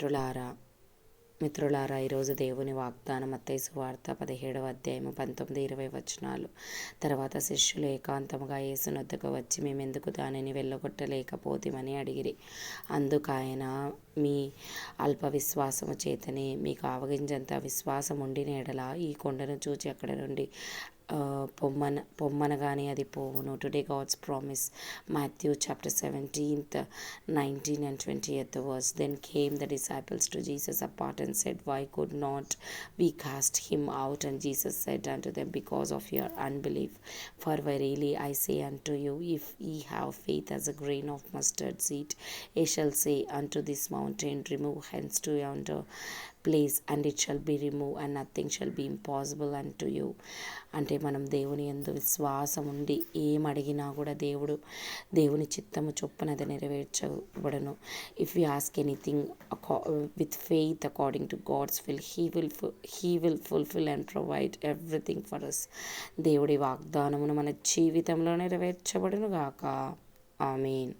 మిత్రులారా మిత్రులారా ఈరోజు దేవుని వాగ్దానం అత్తైసు వార్త పదిహేడవ అధ్యాయము పంతొమ్మిది ఇరవై వచనాలు. తర్వాత శిష్యులు ఏకాంతముగా యేసునొద్దకు వచ్చి మేమెందుకు దానిని వెళ్ళగొట్టలేకపోతేమని అడిగిరి. అందుకు మీ అల్ప విశ్వాసము చేతనే మీకు ఆవగించంత విశ్వాసం ఉండిన ఎడల ఈ కొండను చూచి అక్కడ నుండి పొమ్మన పొమ్మనగానే అది పోవును today God's promise Matthew chapter seventeenth nineteen and twentieth verse then came the disciples to Jesus apart and said why could not we cast him out and Jesus said and to them because of your unbelief for verily I say unto you if ye have faith as a grain of mustard seed ye shall say unto this mountain remove hence to yonder place and it shall be remove and nothing shall be impossible and to you అంటే మనం దేవుని ఎందు విశ్వాసం ఉండి ఏం అడిగినా కూడా దేవుడు దేవుని చిత్తము చొప్పున అది నెరవేర్చబడను. If you ask anything with faith according to God's will he will he will fulfil and provide everything for us దేవుడి వాగ్దానమును మన జీవితంలో నెరవేర్చబడును గాక ఆమెన్